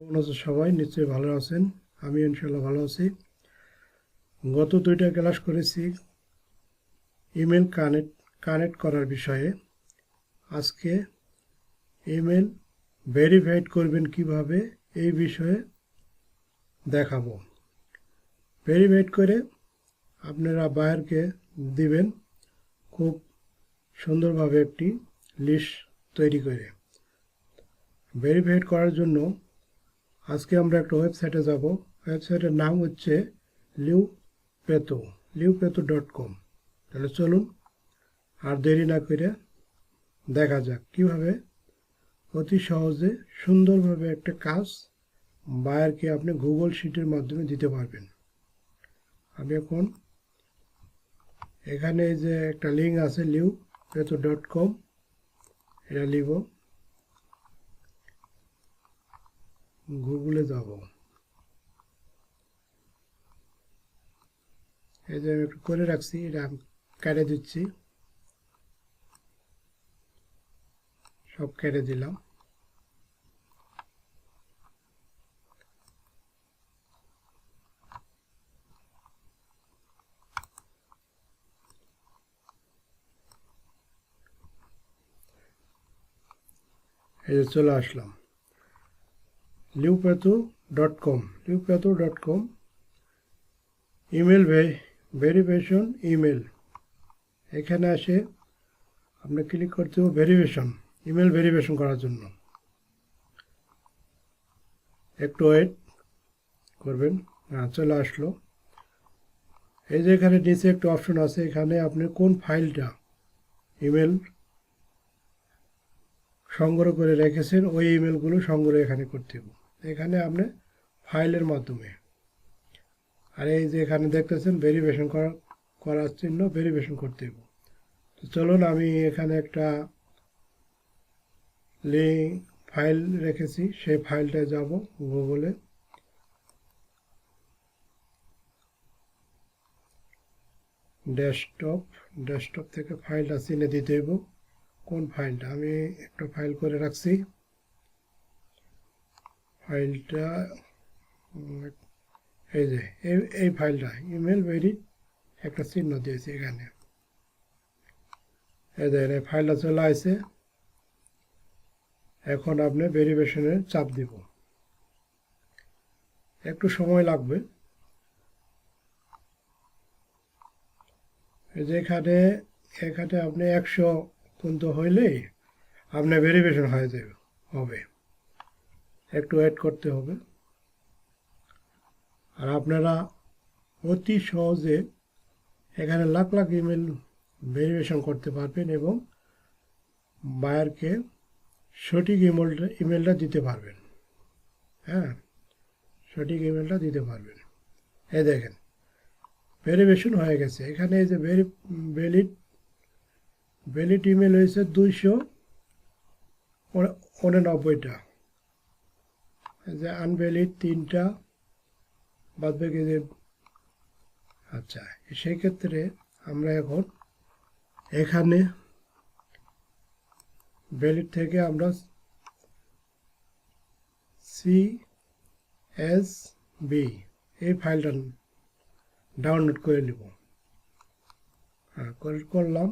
কেমন আছো সবাই নিশ্চয়ই ভালো আছেন। আমি ইনশাল্লাহ ভালো আছি। গত দুইটা ক্লাস করেছি ইমেল কানেক্ট কানেক্ট করার বিষয়ে। আজকে ইমেল ভেরিফাইড করবেন কীভাবে এই বিষয়ে দেখাবো। ভেরিফাইড করে আপনারা বায়ারকে দিবেন খুব সুন্দরভাবে একটি লিস্ট তৈরি করে। ভেরিফাইড করার জন্য আজকে আমরা একটা ওয়েবসাইটে যাব। ওয়েবসাইটের নাম হচ্ছে লিউ পেতো লিউ পেতো ডট কম তাহলে চলুন, আর দেরি না করে দেখা যাক কীভাবে অতি সহজে সুন্দরভাবে একটা কাজ বায়ারকে আপনি গুগল শিটের মাধ্যমে দিতে পারবেন। আমি এখন এখানে যে একটা লিঙ্ক আছে লিউ পেতো ডট কম এটা লিখব গুগলে যাব। এই যে একটু করে রাখছি, এটা কেটে দিচ্ছি। সব কেটে দিলাম। এই যে চলে আসলাম। লিউপ্যাথু dot com লিউপ্যাথু dot com email verification email এখানে আসে আপনি ক্লিক করতে হবে ভেরিফিকেশন ইমেল ভেরিফিকেশন করার জন্য। একটু ওয়েট করবেন। হ্যাঁ চলে আসলো। এই যে এখানে নিচে একটা অপশন আছে, এখানে আপনি কোন ফাইলটা ইমেল সংগ্রহ করে রেখেছেন, ওই ইমেলগুলো সংগ্রহ এখানে করতে হবে। এখানে আপনি ফাইলের মাধ্যমে। আর এই যে এখানে দেখতেছেন ভেরিফিকেশন করা, করার জন্য ভেরিফিকেশন করতে হবে। তো চলুন আমি এখানে একটা লিঙ্ক ফাইল রেখেছি। সেই ফাইলটায় যাব গুগলে ডেস্কটপ ডেস্কটপ থেকে ফাইলটা চিনে দিতে হইব। কোন ফাইলটা আমি একটা ফাইল করে রাখছি। ফাইলটা, এই যে, এই ফাইলটা, ইমেল ভেরি একটা চিহ্ন দিয়েছি এখানে। এই দেখেন এই ফাইলটা চলে আসছে। এখন আপনি ভেরিফিকেশনের চাপ দিব। একটু সময় লাগবে। এই যে এখানে এখানে আপনি একশো পর্যন্ত হইলেই আপনার ভেরিফিকেশন হয়ে যাবে, হবে। একটু ওয়েট করতে হবে। আর আপনারা অতি সহজে এখানে লাখ লাখ ইমেল ভেরিফিকেশন করতে পারবেন এবং বায়ারকে সঠিক ইমেলটা ইমেলটা দিতে পারবেন। হ্যাঁ সঠিক ইমেলটা দিতে পারবেন। এই দেখেন ভেরিফিকেশন হয়ে গেছে। এখানে এই যে ভেরি ভ্যালিড ভ্যালিড ইমেল হয়েছে দুইশো উননব্বইটা। যে আনভ্যালিড তিনটা বাদ বাকি যে আচ্ছা সেই ক্ষেত্রে আমরা এখন এখানে ভ্যালিড থেকে আমরা সি এস বি এই ফাইলটা ডাউনলোড করে নেব। হ্যাঁ করলাম,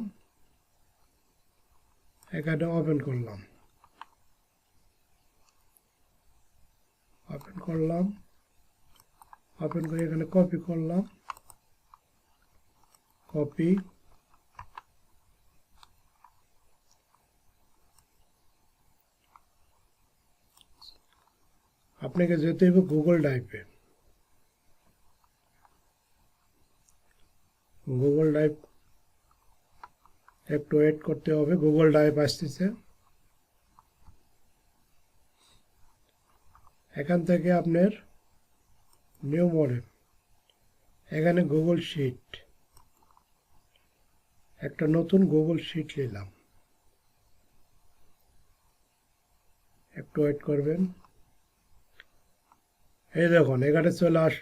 এখানে ওপেন করলাম ওপেন করলাম। ওপেন করে এখানে কপি করলাম। কপি আপনাকে যেতে হবে গুগল ড্রাইভে গুগল ড্রাইভ একটু ওয়েট করতে হবে। গুগল ড্রাইভ আসতেছে। এখান থেকে আপনার নিউ মডেল এখানে গুগল শিট একটা নতুন গুগল শিট নিলাম। একটু ওয়েট করবেন। এই দেখুন, এখানে চলে আস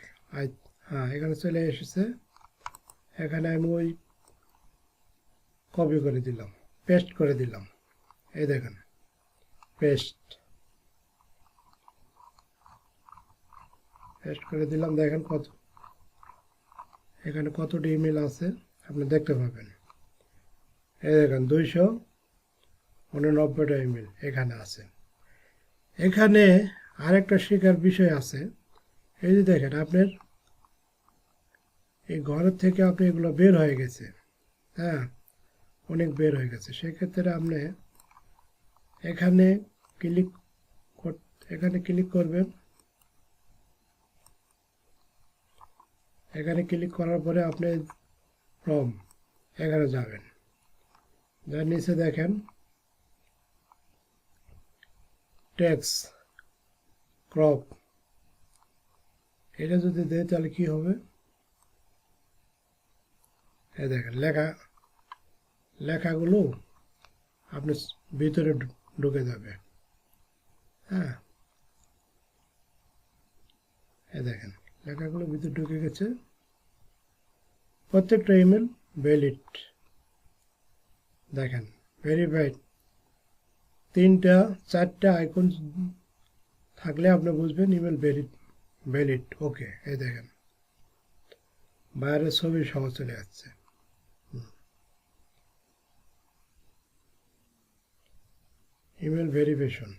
হ্যাঁ এখানে চলে এসেছে। এখানে আমি ওই কপি করে দিলাম পেস্ট করে দিলাম। এই দেখেন পেস্ট পেস্ট করে দিলাম। দেখেন কত, এখানে কতটি ইমেল আছে, আপনি দেখতে পাবেন। এই দেখেন, দুইশো উননব্বইটা ইমেল এখানে আছে। এখানে আরেকটা শেখার বিষয় আছে। এই যে দেখেন, আপনার এই ঘরের থেকে আপনি এগুলো বের হয়ে গেছে। হ্যাঁ অনেক বের হয়ে গেছে। সেক্ষেত্রে আপনি এখানে ক্লিক এখানে ক্লিক করবেন। এখানে ক্লিক করার পরে আপনি ফ্রম এখানে যাবেন। যার নিচে দেখেন ট্যাক্স ক্রপ এটা যদি দেয় তাহলে কী হবে? এই দেখেন, লেখা, লেখাগুলো আপনি ভিতরে ঢুকে যাবে। হ্যাঁ? এই দেখেন। লেখাগুলো ভিতরে ঢুকে গেছে। প্রত্যেকটা ইমেল ভ্যালিড দেখেন ভেরিফাইড তিনটা, চারটা আইকন থাকলে আপনি বুঝবেন ইমেল ভ্যালিড ভ্যালিড ওকে এই দেখেন। বাইরের ছবি সহ চলে যাচ্ছে। ইমেল ভেরিফিকেশন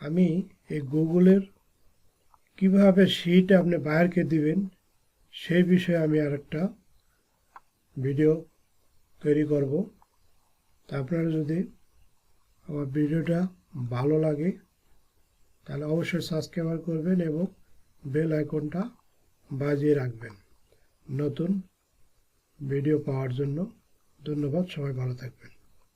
আমি এই গুগলের কীভাবে শিট আপনি বাইরকে দিবেন, সেই বিষয়ে আমি আরেকটা ভিডিও তৈরি করব। তা আপনারা যদি আমার ভিডিওটা ভালো লাগে, তাহলে অবশ্যই সাবস্ক্রাইব করবেন এবং বেল আইকনটা বাজিয়ে রাখবেন। নতুন ভিডিও পাওয়ার জন্য ধন্যবাদ, সবাই ভালো থাকবেন।